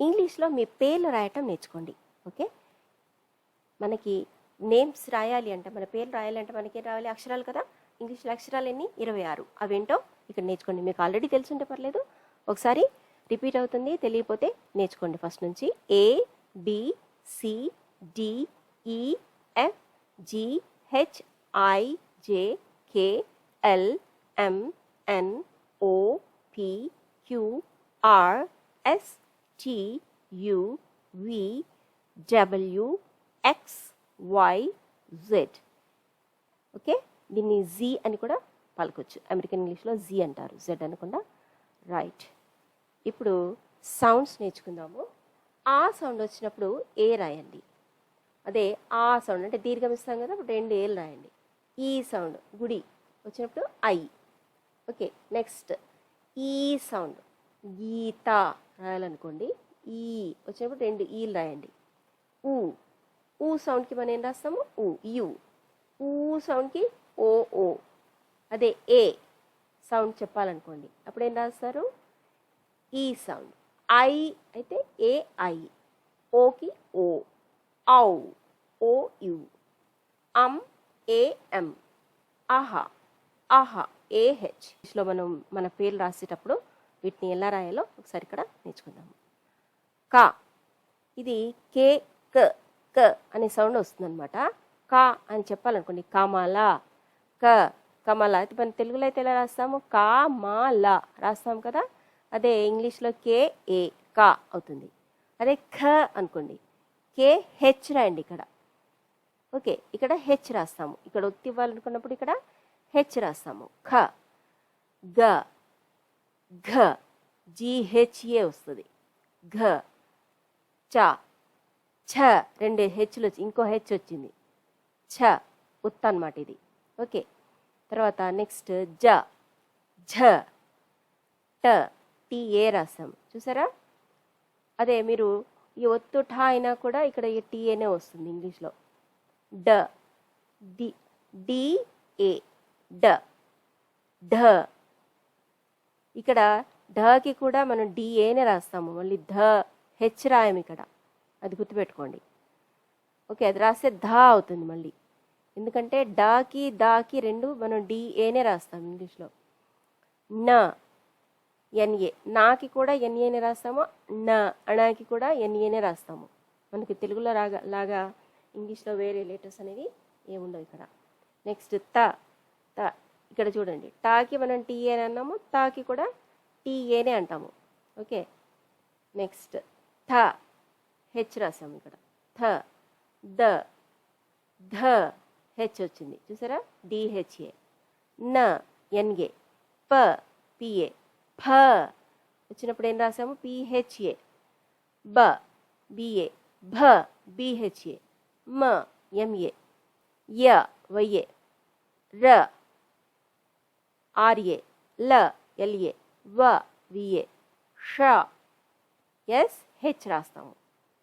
ఇంగ్లీష్లో మీ పేర్లు రాయటం నేర్చుకోండి ఓకే? మనకి నేమ్స్ రాయాలి అంటే మన పేర్లు రాయాలి అంటే మనకి ఏం రావాలి? అక్షరాలు కదా? ఇంగ్లీష్లో అక్షరాలు ఎన్ని? ఇరవై ఆరు. అవేంటో ఇక్కడ నేర్చుకోండి. మీకు ఆల్రెడీ తెలుసుంటే పర్లేదు. ఒకసారి రిపీట్ అవుతుంది తెలియపోతే నేర్చుకోండి ఫస్ట్ నుంచి. A B C D E F G H I J K L M N O P Q R S T U V W X Y Z okay? దీన్ని జీ అని కూడా పలకొచ్చు. అమెరికన్ ఇంగ్లీష్లో G అంటారు. Z అనకుండా right ఇప్పుడు sounds నేర్చుకుందాము. ఆ సౌండ్ వచ్చినప్పుడు ఏ రాయండి. అదే ఆ సౌండ్ అంటే దీర్ఘం ఇస్తాం కదా అప్పుడు రెండు ఏలు రాయండి. E ఈ సౌండ్ గుడి వచ్చినప్పుడు ఐ ఓకే నెక్స్ట్ ఈ సౌండ్ గీత. రాయాలనుకోండి. ఈ వచ్చినప్పుడు రెండు ఈలు రాయండి. ఊ. ఊ సౌండ్కి మనం ఏం రాస్తాము? ఊ. యు. ఊ సౌండ్కి ఓ ఓ. అదే ఏ సౌండ్ చెప్పాలనుకోండి. అప్పుడు ఏం రాస్తారు? ఈ సౌండ్. ఐ అయితే ఏ ఐ? ఓకి ఓ. ఔ. O U. Aam A M. ఆహా. ఆహా ఏహెచ్లో మనం మన పేర్లు రాసేటప్పుడు వీటిని ఎలా రాయాలో ఒకసారి ఇక్కడ నేర్చుకుందాము. కా. ఇది కే క క అనే సౌండ్ వస్తుందన్నమాట. కా అని చెప్పాలనుకోండి కమల క కమల. అయితే మన తెలుగులో అయితే ఎలా రాస్తాము? కామల. రాస్తాం కదా? అదే ఇంగ్లీష్లో కే ఏ కా అవుతుంది. అదే ఖ అనుకోండి. కే హెచ్ రాయండి ఇక్కడ. ఓకే ఇక్కడ హెచ్ రాస్తాము. ఇక్కడ ఒత్తి ఇవ్వాలనుకున్నప్పుడు ఇక్కడ హెచ్ రాస్తాము. ఖ గ. ఘ జిహెచ్ఏ వస్తుంది ఘ చ ఛ రెండు హెచ్లు వచ్చి ఇంకో హెచ్ వచ్చింది ఛ ఉత్త అనమాట ఇది ఓకే తర్వాత నెక్స్ట్ జ ఝ ట టి ఏ చూసారా అదే మీరు ఈ ఒత్తు ఠ అయినా కూడా ఇక్కడ ఈ టీఏనే వస్తుంది ఇంగ్లీష్లో డ డి డిఏ డ ఢ ఇక్కడ ఢకి కూడా మనం డిఏనే రాస్తాము. మళ్ళీ ధ హెచ్ రాయం ఇక్కడ. అది గుర్తుపెట్టుకోండి. ఓకే అది రాస్తే ధ అవుతుంది మళ్ళీ. ఎందుకంటే డాకి దాకి రెండు మనం డిఏనే రాస్తాం ఇంగ్లీష్లో న ఎన్ఏ నాకి కూడా ఎన్ఏనే రాస్తాము. న అణాకి కూడా ఎన్ఏనే రాస్తాము. మనకి తెలుగులో రాగా లాగా ఇంగ్లీష్లో వేరే లెటర్స్ అనేవి ఏముండవు ఇక్కడ. నెక్స్ట్ త త ఇక్కడ చూడండి. టాకి మనం టీఏ అని అన్నాము తాకి కూడా టీఏనే అంటాము. ఓకే? నెక్స్ట్ థ. హెచ్ రాసాము ఇక్కడ. థ. ద. ధ. హెచ్ వచ్చింది. చూసారా? డిహెచ్ఏ న. ఎన్గే ప. పిఏ ఫ. వచ్చినప్పుడు ఏం రాసాము? పిహెచ్ఏ బ. బిఏ భ. బిహెచ్ఏ మ. ఎంఏ య. వైఏ ర. ఆర్ఏ ల ఎల్ఏ వ విఏ ష ఎస్ హెచ్ రాస్తాము.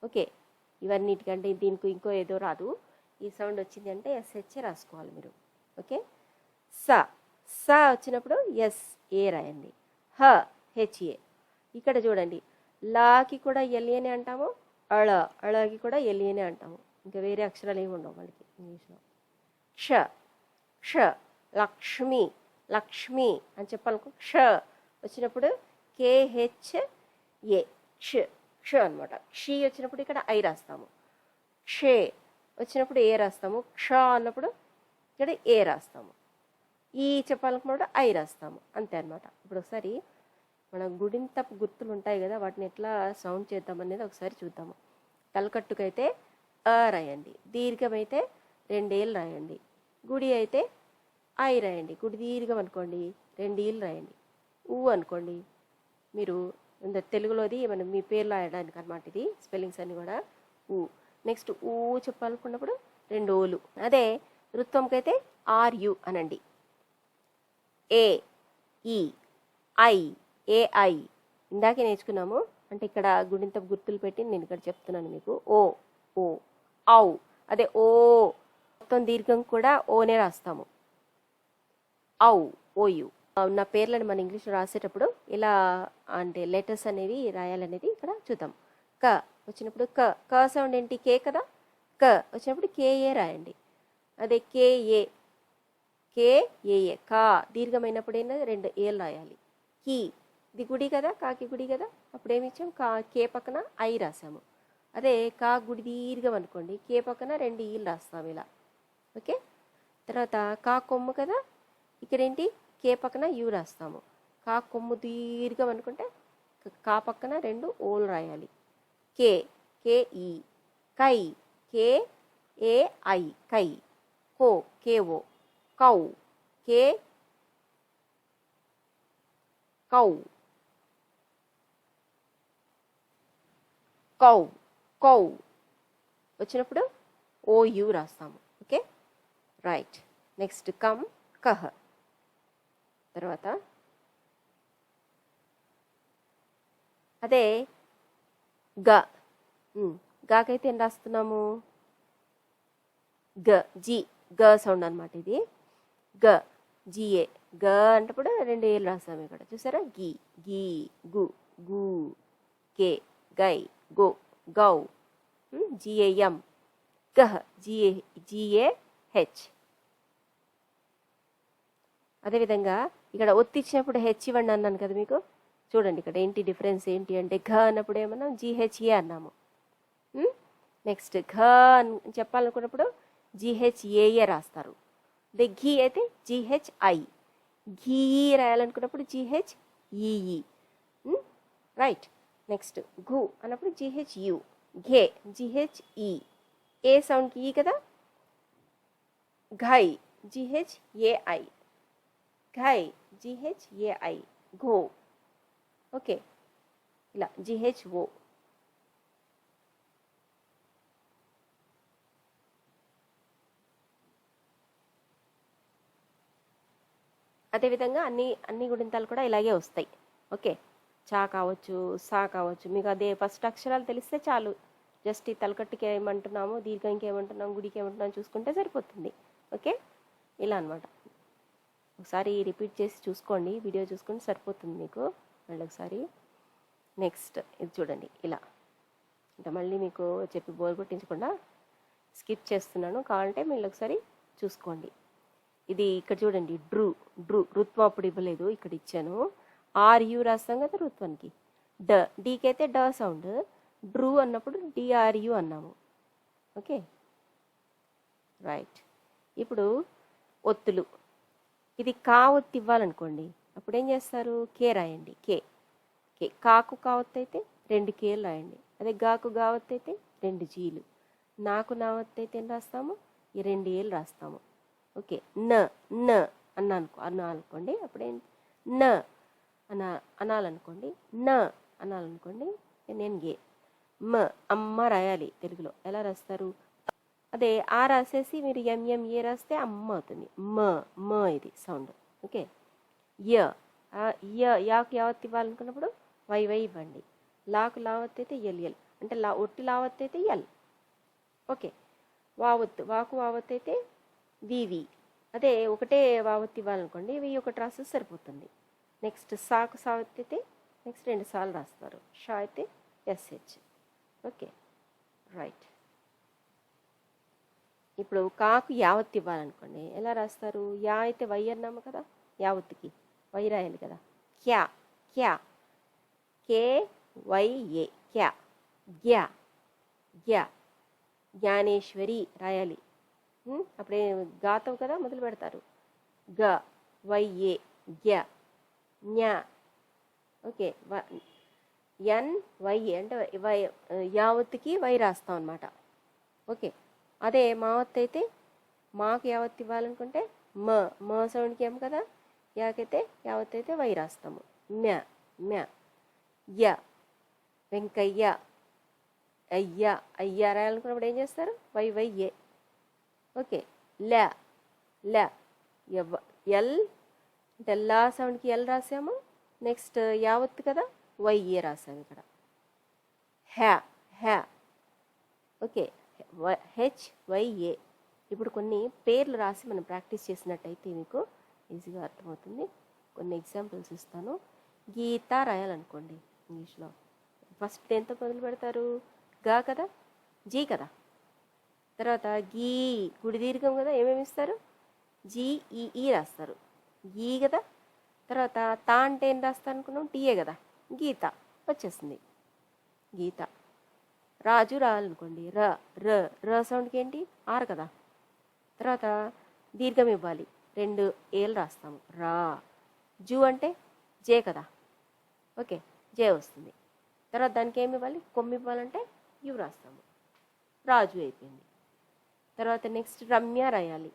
ఓకే ఇవన్నిటికంటే దీనికి ఇంకో ఏదో రాదు. ఈ సౌండ్ వచ్చింది అంటే ఎస్హెచ్ రాసుకోవాలి మీరు. ఓకే స స వచ్చినప్పుడు ఎస్ ఏ రాయండి. హ హెచ్ఏ ఇక్కడ చూడండి లాకి కూడా ఎల్ఏనే అంటాము అళ అళకి కూడా ఎల్ఏనే అంటాము. ఇంకా వేరే అక్షరాలు ఏమి ఉండవు వాళ్ళకి ఇంగ్లీష్లో. క్ష క్ష లక్ష్మి. లక్ష్మి అని చెప్పాలనుకో క్ష. వచ్చినప్పుడు కేహెచ్ ఏ క్ష క్ష అనమాట క్షి వచ్చినప్పుడు ఇక్కడ ఐ రాస్తాము. క్షే వచ్చినప్పుడు ఏ రాస్తాము? క్ష అన్నప్పుడు ఇక్కడ ఏ రాస్తాము? ఈ చెప్పాలనుకున్నప్పుడు ఐ రాస్తాము. అంతే అనమాట ఇప్పుడు ఒకసారి మన గుడింత గుర్తులు ఉంటాయి కదా వాటిని ఎట్లా సౌండ్ చేద్దాం అనేది ఒకసారి చూద్దాము. తలకట్టుకైతే అ రాయండి. దీర్ఘమైతే రెండేళ్ళు రాయండి. గుడి అయితే ఐ రాయండి. గుడి దీర్ఘం అనుకోండి రెండేళ్ళు రాయండి. ఊ అనుకోండి మీరు ఇంత తెలుగులోది మనం మీ పేరు రాయడానికి అనమాట ఇది స్పెల్లింగ్స్ అన్నీ కూడా. ఊ. నెక్స్ట్ ఊ చెప్పాలనుకున్నప్పుడు రెండు ఓలు. అదే వృత్తంకైతే ఆర్యు అనండి. ఏ ఈ ఐ ఏఐ ఇందాకే నేర్చుకున్నాము. అంటే ఇక్కడ గుడింత గుర్తులు పెట్టి నేను ఇక్కడ చెప్తున్నాను మీకు. ఓ ఓ ఔ. అదే ఓ. మొత్తం దీర్ఘం కూడా ఓనే రాస్తాము. ఔ ఓయు నా పేర్లను మన ఇంగ్లీష్లో రాసేటప్పుడు ఇలా అంటే లెటర్స్ అనేవి రాయాలనేది ఇక్కడ చూద్దాం. క వచ్చినప్పుడు క. క సౌండ్ ఏంటి? కే కదా? క వచ్చినప్పుడు కేఏ రాయండి. అదే కేఏ కేఏఏ కా దీర్ఘమైనప్పుడైనా రెండు ఏలు రాయాలి. కీ. ఇది గుడి కదా? కాకి గుడి కదా? అప్పుడు ఏమి ఇచ్చాం? కా కే పక్కన ఐ రాసాము. అదే కా గుడి దీర్ఘం అనుకోండి. కే పక్కన రెండు ఈలు రాస్తాము ఇలా. ఓకే? తర్వాత కా కొమ్ము కదా? ఇక్కడ ఏంటి కే పక్కన యూ రాస్తాము. కా కొమ్ము దీర్ఘం అనుకుంటే కా పక్కన రెండు ఓలు రాయాలి. కే కే ఈ కై కే ఏ ఐ కై కో కే ఓ కౌ కే కౌ కౌ కౌ. వచ్చినప్పుడు ఓ రాస్తాము. ఓకే? రైట్. నెక్స్ట్ కమ్ కహ. తర్వాత? అదే గ. గాకైతే ఏం రాస్తున్నాము? గ. జి. గ సౌండ్ అనమాట ఇది. గ. జిఏ. గ అంటప్పుడు రెండు ఏళ్ళు రాస్తాము ఇక్కడ. చూసారా? గి. గీ. గు. గు. కే. గై. గో. గౌ. G A M. గహ. G A. G A H. అదేవిధంగా ఇక్కడ ఒత్తి ఇచ్చినప్పుడు హెచ్ ఇవ్వండి అన్నాను కదా మీకు? చూడండి ఇక్కడ ఏంటి డిఫరెన్స్ ఏంటి అంటే ఘ అన్నప్పుడు ఏమన్నా? జిహెచ్ఏ అన్నాము. నెక్స్ట్ ఘ అని చెప్పాలనుకున్నప్పుడు జిహెచ్ఏఏ రాస్తారు. అదే ఘీ అయితే జిహెచ్ఐ ఘీ రాయాలనుకున్నప్పుడు G H E E right next ఘు అన్నప్పుడు జిహెచ్యు ఘే జిహెచ్ఈ ఏ సౌండ్కి ఈ కదా? ఘై జిహెచ్ఏఐ ఘై. జిహెచ్ఏఐ ఘో ఓకే ఇలా జిహెచ్ఓ అదేవిధంగా అన్ని అన్ని గుణింతాలు కూడా ఇలాగే వస్తాయి. ఓకే చా కావచ్చు సా కావచ్చు. మీకు అదే ఫస్ట్ అక్షరాలు తెలిస్తే చాలు. జస్ట్ ఈ తలకట్టుకి ఏమంటున్నాము దీర్ఘంకి ఏమంటున్నాము గుడికి ఏమంటున్నాము చూసుకుంటే సరిపోతుంది. ఓకే ఇలా అన్నమాట. ఒకసారి రిపీట్ చేసి చూసుకోండి. వీడియో చూసుకొని సరిపోతుంది మీకు. మళ్ళీ ఒకసారి నెక్స్ట్ ఇది చూడండి. ఇలా. అంటే మళ్ళీ మీకు చెప్పి బోర్ కొట్టించకుండా స్కిప్ చేస్తున్నాను. కావాలంటే మళ్ళీ ఒకసారి చూసుకోండి. ఇది ఇక్కడ చూడండి. డ్రూ. డ్రూ. రుత్వం అప్పుడు ఇవ్వలేదు. ఇక్కడ ఇచ్చాను. ఆర్ యూ రాస్తాం కదా రుత్వానికి. డ. డీకి అయితే డ సౌండ్. డ్రూ అన్నప్పుడు డిఆర్యు అన్నాము. ఓకే? రైట్. ఇప్పుడు ఒత్తులు. ఇది కా ఒత్తి ఇవ్వాలనుకోండి అప్పుడు ఏం చేస్తారు? కే రాయండి కే. కే. కాకు కావత్తు అయితే రెండు కేలు రాయండి అదే గాకు గావత్తు అయితే రెండు జీలు నాకు నావత్తు అయితే ఏం రాస్తాము? ఈ రెండు ఏలు రాస్తాము. ఓకే. న న అన్నా అనుకో అన్నా అనుకోండి అప్పుడేం? న అనా అనాలనుకోండి న అనాలనుకోండి నేను గే. మ అమ్మ రాయాలి తెలుగులో ఎలా రాస్తారు? అదే ఆ రాసేసి మీరు ఎంఎంఏ రాస్తే అమ్మ అవుతుంది. మ మ ఇది సౌండ్. ఓకే? య. య యాకు యావత్ ఇవ్వాలనుకున్నప్పుడు వై వై ఇవ్వండి. లాకు లావత్ అయితే ఎల్ ఎల్. అంటే లా ఒట్టి లావత్ అయితే ఎల్. ఓకే? వావత్ వాకు వావత్ అయితే వివి అదే ఒకటే వావత్ ఇవ్వాలనుకోండి ఇవి ఒకటి రాస్తే సరిపోతుంది. నెక్స్ట్ సాకు సావత్ అయితే నెక్స్ట్ రెండు సార్లు రాస్తారు. షా అయితే ఎస్హెచ్ ఓకే? రైట్. ఇప్పుడు కాకు యావత్ ఇవ్వాలనుకోండి ఎలా రాస్తారు? యా అయితే వై అన్నాము కదా యావత్కి వై రాయాలి కదా. క్యా క్యా. కే వై ఏ క్యా. గ్యా గ్యా. జ్ఞానేశ్వరి రాయాలి. అప్పుడే గాతం కదా మొదలు పెడతారు. గ వై ఏ గ్య. జ్ఞా ఓకే వ- ఎన్ వై అంటే వై యావత్కి వై రాస్తాం అనమాట ఓకే. అదే మావత్ అయితే మాకు యావత్ ఇవ్వాలనుకుంటే మ మ సౌండ్కి ఏం కదా? యాకైతే యావత్ అయితే వై రాస్తాము. మ్య మ్య య వెంకయ్య అయ్య అయ్య రాయాలనుకున్నప్పుడు ఏం చేస్తారు? Y Y A. ఓకే. ల ల ఎవ్- ఎల్ అంటే లా సౌండ్కి ఎల్ రాసాము. నెక్స్ట్ యావత్ కదా? వై ఏ రాసాము ఇక్కడ. హ్యా హ్యా ఓకే. హెచ్వైఏ ఇప్పుడు కొన్ని పేర్లు రాసి మనం ప్రాక్టీస్ చేసినట్టయితే మీకు ఈజీగా అర్థమవుతుంది. కొన్ని ఎగ్జాంపుల్స్ ఇస్తాను. గీత రాయాలనుకోండి ఇంగ్లీష్లో. ఫస్ట్ దేంతో మొదలు పెడతారు? గా కదా? జీ కదా? తర్వాత గీ గుడి దీర్ఘం కదా? ఏమేమి ఇస్తారు? జీ రాస్తారు. గీ కదా? తర్వాత తా అంటే ఏం రాస్తారు అనుకున్నాం టీఏ కదా? గీత. వచ్చేసింది. గీత. రాజు రాయాలనుకోండి ర ర ర సౌండ్కి ఏంటి? ఆరు కదా? తర్వాత దీర్ఘం ఇవ్వాలి. రెండు ఏలు రాస్తాము. రా. జూ అంటే జే కదా? ఓకే జే వస్తుంది. తర్వాత దానికి ఏమి ఇవ్వాలి? కొమ్మి ఇవ్వాలంటే యు రాస్తాము. రాజు అయిపోయింది. తర్వాత నెక్స్ట్ రమ్య రాయాలి.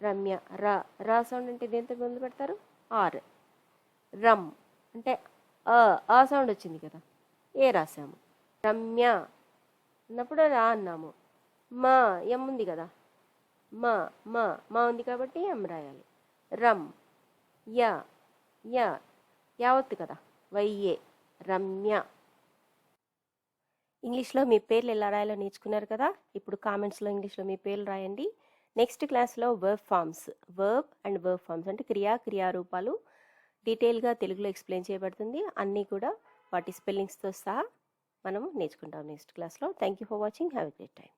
రమ్య రా రా సౌండ్ అంటే దేంతో మొదలు పెడతారు? ఆర్. రమ్ అంటే అ ఆ సౌండ్ వచ్చింది కదా? ఏ రాసాము? రమ్య అన్నప్పుడు రా అన్నాము. మా ఎం ఉంది కదా? మా మా మా ఉంది కాబట్టి ఎం రాయాలి? రమ్ యా యా యావత్తు కదా? వైఏ రమ్య. ఇంగ్లీష్లో మీ పేర్లు ఎలా రాయాలో నేర్చుకున్నారు కదా? ఇప్పుడు కామెంట్స్లో ఇంగ్లీష్లో మీ పేర్లు రాయండి. నెక్స్ట్ క్లాస్లో verb forms. Verb and verb forms అంటే క్రియా క్రియారూపాలు. డీటెయిల్గా తెలుగులో ఎక్స్ప్లెయిన్ చేయబడుతుంది. అన్నీ కూడా వాటి స్పెల్లింగ్స్తో సహా మనము నేర్చుకుంటాం నెక్స్ట్ క్లాస్లో. Thank you for watching have a great time